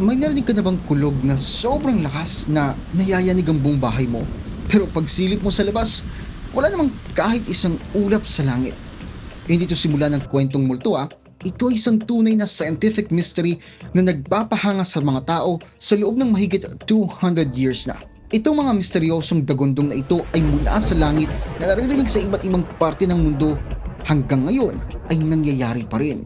May narinig ka na bang kulog na sobrang lakas na nayayanig ang buong bahay mo? Pero pag silip mo sa labas, wala namang kahit isang ulap sa langit. Hindi ito simula ng kwentong multo ah. Ito ay isang tunay na scientific mystery na nagpapahanga sa mga tao sa loob ng mahigit 200 years na. Itong mga misteryosong dagundong na ito ay mula sa langit na naririnig sa iba't ibang parte ng mundo hanggang ngayon ay nangyayari pa rin.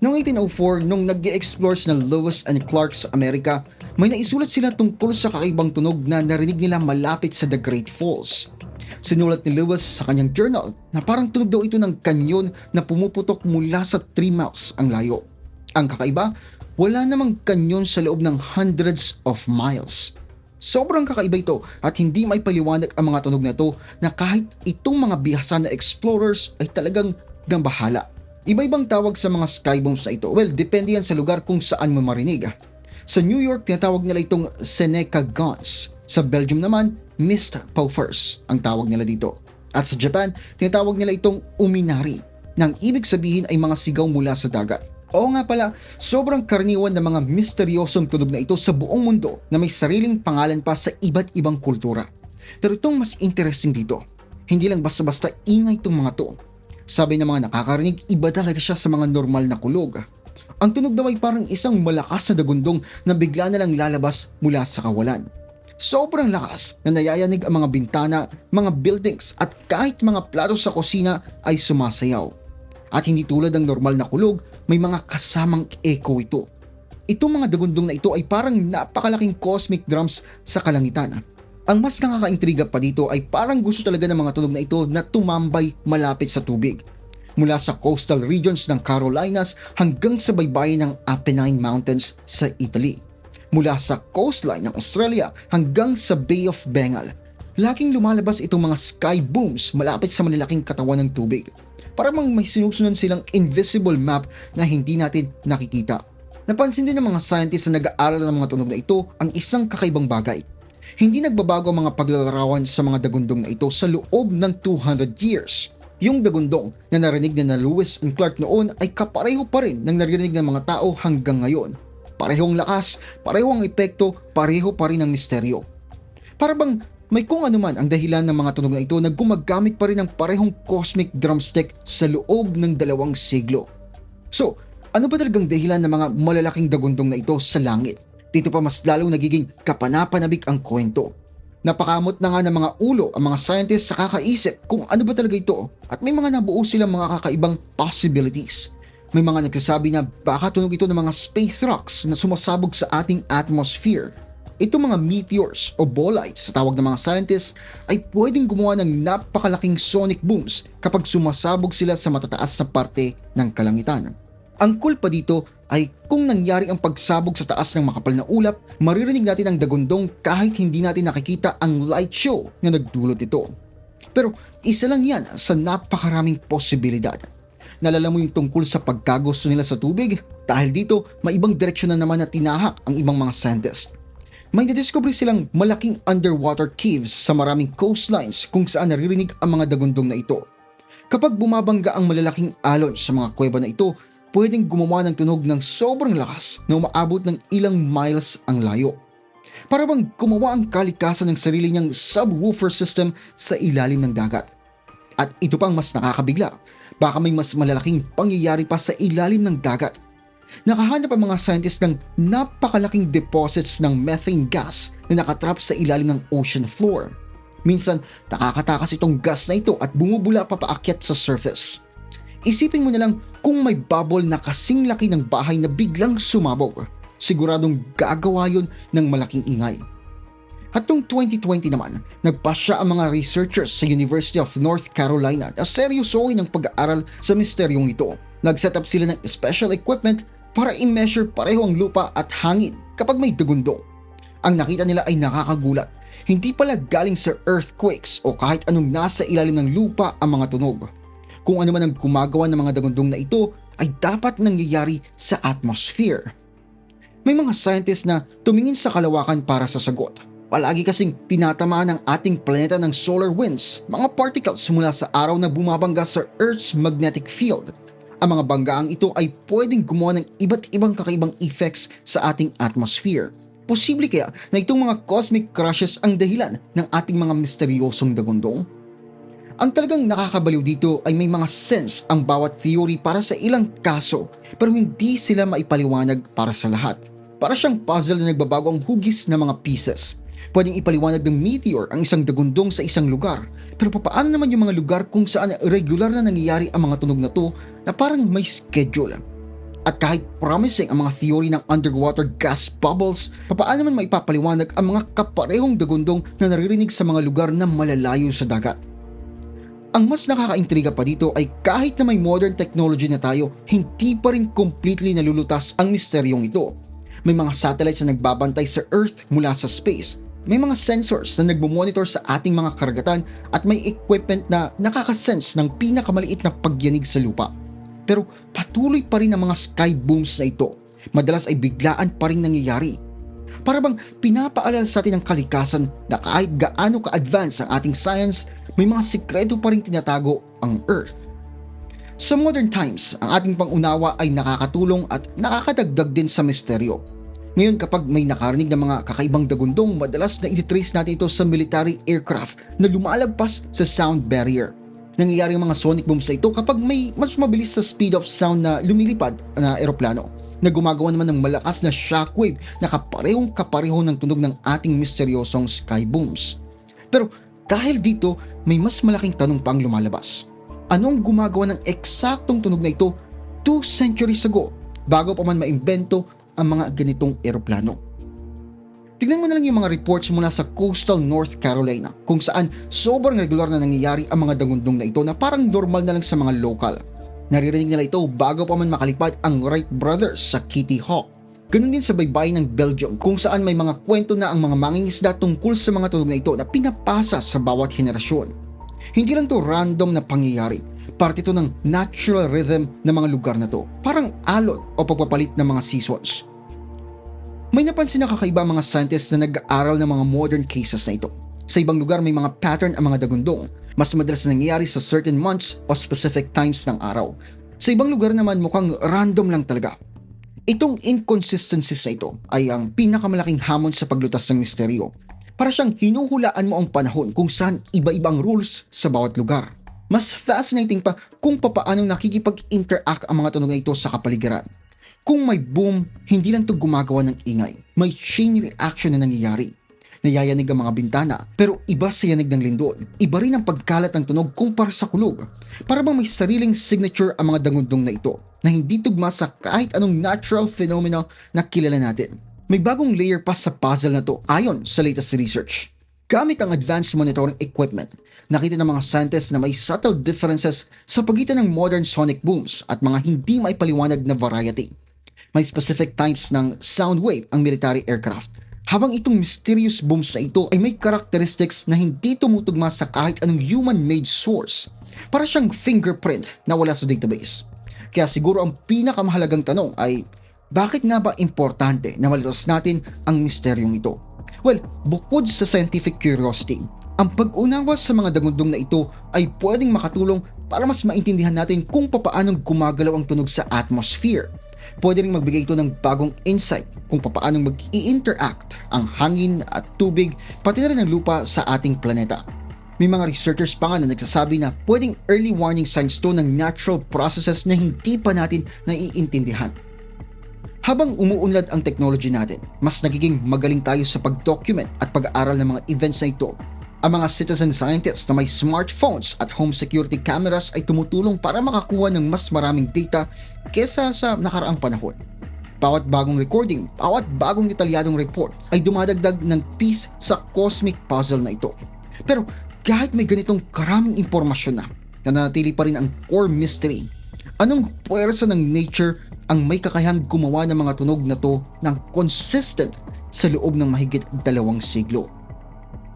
Noong 1804, nung nag explore na Lewis and Clark sa Amerika, may naisulat sila tungkol sa kakaibang tunog na narinig nila malapit sa The Great Falls. Sinulat ni Lewis sa kanyang journal na parang tunog daw ito ng kanyon na pumuputok mula sa 3 miles ang layo. Ang kakaiba, wala namang kanyon sa loob ng hundreds of miles. Sobrang kakaiba ito at hindi may paliwanag ang mga tunog na ito na kahit itong mga bihasa na explorers ay talagang nambahala. Iba-ibang tawag sa mga skybombs na ito. Well, depende yan sa lugar kung saan mo marinig. Sa New York, tinatawag nila itong Seneca Guns. Sa Belgium naman, Mist Puffers ang tawag nila dito. At sa Japan, tinatawag nila itong Uminari, nang ibig sabihin ay mga sigaw mula sa dagat. Oo nga pala, sobrang karaniwan ng mga misteryosong tunog na ito sa buong mundo na may sariling pangalan pa sa iba't ibang kultura. Pero itong mas interesting dito, hindi lang basta-basta ingay itong mga to. Sabi ng mga nakakarinig, iba talaga siya sa mga normal na kulog. Ang tunog daw ay parang isang malakas na dagundong na bigla na lang lalabas mula sa kawalan. Sobrang lakas na nayayanig ang mga bintana, mga buildings at kahit mga plato sa kusina ay sumasayaw. At hindi tulad ng normal na kulog, may mga kasamang echo ito. Itong mga dagundong na ito ay parang napakalaking cosmic drums sa kalangitan. Ang mas nakakaintriga pa dito ay parang gusto talaga ng mga tunog na ito na tumambay malapit sa tubig. Mula sa coastal regions ng Carolinas hanggang sa baybayin ng Apennine Mountains sa Italy. Mula sa coastline ng Australia hanggang sa Bay of Bengal. Laging lumalabas itong mga sky booms malapit sa malalaking katawan ng tubig. Para mang may sinusunod silang invisible map na hindi natin nakikita. Napansin din ng mga scientists na nag-aaral ng mga tunog na ito ang isang kakaibang bagay hindi nagbabago ang mga paglalarawan sa mga dagundong na ito sa loob ng 200 years. Yung dagundong na narinig na na Lewis and Clark noon ay kapareho pa rin ng narinig ng mga tao hanggang ngayon. Parehong lakas, pareho ang epekto, pareho pa rin ang misteryo. Para bang may kung ano man ang dahilan ng mga tunog na ito na gumagamit pa rin ng parehong cosmic drumstick sa loob ng dalawang siglo. So, ano ba talagang dahilan ng mga malalaking dagundong na ito sa langit? Dito pa mas lalong nagiging kapanapanabik ang kwento. Napakamot na nga ng mga ulo ang mga scientists sa kakaisip kung ano ba talaga ito at may mga nabuo silang mga kakaibang possibilities. May mga nagsasabi na baka tunog ito ng mga space rocks na sumasabog sa ating atmosphere. Itong mga meteors o bolides sa tawag ng mga scientists ay pwedeng gumawa ng napakalaking sonic booms kapag sumasabog sila sa matataas na parte ng kalangitan. Ang cool dito ay kung nangyari ang pagsabog sa taas ng makapal na ulap, maririnig natin ang dagundong kahit hindi natin nakikita ang light show na nagdulot ito. Pero isa lang yan sa napakaraming posibilidad. Nalala mo yung tungkol sa pagkagusto nila sa tubig? Dahil dito, may ibang direksyon na naman na tinahak ang ibang mga scientists. May nadiscover silang malaking underwater caves sa maraming coastlines kung saan naririnig ang mga dagundong na ito. Kapag bumabangga ang malalaking alon sa mga kuweba na ito, pwedeng gumawa ng tunog ng sobrang lakas na umaabot ng ilang miles ang layo. Para bang gumawa ang kalikasan ng sarili niyang subwoofer system sa ilalim ng dagat. At ito pang mas nakakabigla, baka may mas malalaking pangyayari pa sa ilalim ng dagat. Nakahanap ang mga scientists ng napakalaking deposits ng methane gas na nakatrap sa ilalim ng ocean floor. Minsan, nakakatakas itong gas na ito at bumubula pa paakyat sa surface. Isipin mo na lang kung may bubble na kasing laki ng bahay na biglang sumabog. Siguradong gagawa yun ng malaking ingay. At noong 2020 naman, nagpasya ang mga researchers sa University of North Carolina na seryosohin ng pag-aaral sa misteryong ito. Nag-set up sila ng special equipment para i-measure pareho ang lupa at hangin kapag may dagundo. Ang nakita nila ay nakakagulat. Hindi pala galing sa earthquakes o kahit anong nasa ilalim ng lupa ang mga tunog kung ano man ang gumagawa ng mga dagundong na ito ay dapat nangyayari sa atmosphere. May mga scientists na tumingin sa kalawakan para sa sagot. Palagi kasing tinatamaan ng ating planeta ng solar winds, mga particles mula sa araw na bumabangga sa Earth's magnetic field. Ang mga banggaang ito ay pwedeng gumawa ng iba't ibang kakaibang effects sa ating atmosphere. Posible kaya na itong mga cosmic crashes ang dahilan ng ating mga misteryosong dagundong? Ang talagang nakakabaliw dito ay may mga sense ang bawat theory para sa ilang kaso pero hindi sila maipaliwanag para sa lahat. Para siyang puzzle na nagbabago ang hugis ng mga pieces. Pwedeng ipaliwanag ng meteor ang isang dagundong sa isang lugar. Pero paano naman yung mga lugar kung saan regular na nangyayari ang mga tunog na to na parang may schedule? At kahit promising ang mga theory ng underwater gas bubbles, paano naman maipapaliwanag ang mga kaparehong dagundong na naririnig sa mga lugar na malalayo sa dagat? Ang mas nakakaintriga pa dito ay kahit na may modern technology na tayo, hindi pa rin completely nalulutas ang misteryong ito. May mga satellites na nagbabantay sa Earth mula sa space. May mga sensors na nagmumonitor sa ating mga karagatan at may equipment na nakakasense ng pinakamaliit na pagyanig sa lupa. Pero patuloy pa rin ang mga sky booms na ito. Madalas ay biglaan pa rin nangyayari. Para bang pinapaalala sa atin ng kalikasan na kahit gaano ka-advance ang ating science, may mga sikreto pa rin tinatago ang Earth. Sa modern times, ang ating pangunawa ay nakakatulong at nakakadagdag din sa misteryo. Ngayon kapag may nakarinig ng mga kakaibang dagundong, madalas na ititrace natin ito sa military aircraft na lumalagpas sa sound barrier. Nangyayari ang mga sonic booms na ito kapag may mas mabilis sa speed of sound na lumilipad na eroplano na gumagawa naman ng malakas na shockwave na kaparehong kapareho ng tunog ng ating misteryosong sky booms. Pero dahil dito, may mas malaking tanong pang lumalabas. Anong gumagawa ng eksaktong tunog na ito 2 centuries ago bago pa man maimbento ang mga ganitong eroplano? Tignan mo na lang yung mga reports mula sa coastal North Carolina kung saan sobrang regular na nangyayari ang mga dagundong na ito na parang normal na lang sa mga local. Naririnig nila ito bago pa man makalipad ang Wright brothers sa Kitty Hawk. Ganon din sa baybayin ng Belgium kung saan may mga kwento na ang mga mangingisda tungkol sa mga tunog na ito na pinapasa sa bawat henerasyon. Hindi lang to random na pangyayari. Parte ito ng natural rhythm ng mga lugar na to. Parang alon o pagpapalit ng mga seasons. May napansin na kakaiba mga scientists na nag-aaral ng mga modern cases na ito. Sa ibang lugar may mga pattern ang mga dagundong. Mas madalas na nangyayari sa certain months o specific times ng araw. Sa ibang lugar naman mukhang random lang talaga. Itong inconsistencies na ito ay ang pinakamalaking hamon sa paglutas ng misteryo. Para siyang hinuhulaan mo ang panahon kung saan iba-ibang rules sa bawat lugar. Mas fascinating pa kung papaanong nakikipag-interact ang mga tunog na ito sa kapaligiran. Kung may boom, hindi lang ito gumagawa ng ingay. May chain reaction na nangyayari. Nayayanig ang mga bintana, pero iba sa yanig ng lindol. Iba rin ang pagkalat ng tunog kumpara sa kulog. Para bang may sariling signature ang mga dangundong na ito, na hindi tugma sa kahit anong natural phenomena na kilala natin. May bagong layer pa sa puzzle na to ayon sa latest research. Gamit ang advanced monitoring equipment, nakita ng mga scientists na may subtle differences sa pagitan ng modern sonic booms at mga hindi maipaliwanag na variety. May specific types ng sound wave ang military aircraft. Habang itong mysterious booms na ito ay may characteristics na hindi tumutugma sa kahit anong human-made source. Para siyang fingerprint na wala sa database. Kaya siguro ang pinakamahalagang tanong ay bakit nga ba importante na malalos natin ang misteryong ito? Well, bukod sa scientific curiosity, ang pag-unawa sa mga dagundong na ito ay pwedeng makatulong para mas maintindihan natin kung papaanong gumagalaw ang tunog sa atmosphere. Pwede rin magbigay ito ng bagong insight kung papaanong mag-i-interact ang hangin at tubig pati na rin ang lupa sa ating planeta. May mga researchers pa nga na nagsasabi na pwedeng early warning signs to ng natural processes na hindi pa natin naiintindihan. Habang umuunlad ang technology natin, mas nagiging magaling tayo sa pag-document at pag-aaral ng mga events na ito. Ang mga citizen scientists na may smartphones at home security cameras ay tumutulong para makakuha ng mas maraming data kesa sa nakaraang panahon. Bawat bagong recording, bawat bagong detalyadong report ay dumadagdag ng piece sa cosmic puzzle na ito. Pero kahit may ganitong karaming impormasyon na, nananatili pa rin ang core mystery. Anong puwersa ng nature ang may kakayahang gumawa ng mga tunog na to ng consistent sa loob ng mahigit dalawang siglo?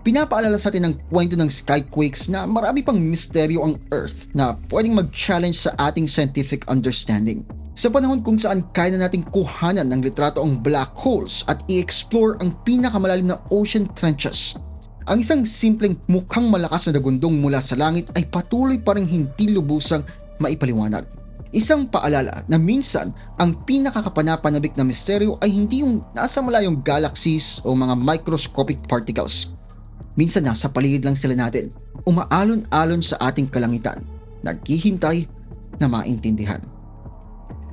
Pinapaalala sa atin ng kwento ng skyquakes na marami pang misteryo ang Earth na pwedeng mag-challenge sa ating scientific understanding. Sa panahon kung saan kaya na nating kuhanan ng litrato ang black holes at i-explore ang pinakamalalim na ocean trenches, ang isang simpleng mukhang malakas na dagundong mula sa langit ay patuloy pa rin hindi lubusang maipaliwanag. Isang paalala na minsan ang pinakakapanapanabik na misteryo ay hindi yung nasa malayong galaxies o mga microscopic particles. Minsan nasa paligid lang sila natin, umaalon-alon sa ating kalangitan, naghihintay na maintindihan.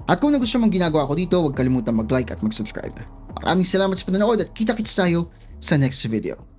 At kung nagustuhan mong ginagawa ko dito, huwag kalimutan mag-like at mag-subscribe. Maraming salamat sa panonood at kita-kits tayo sa next video.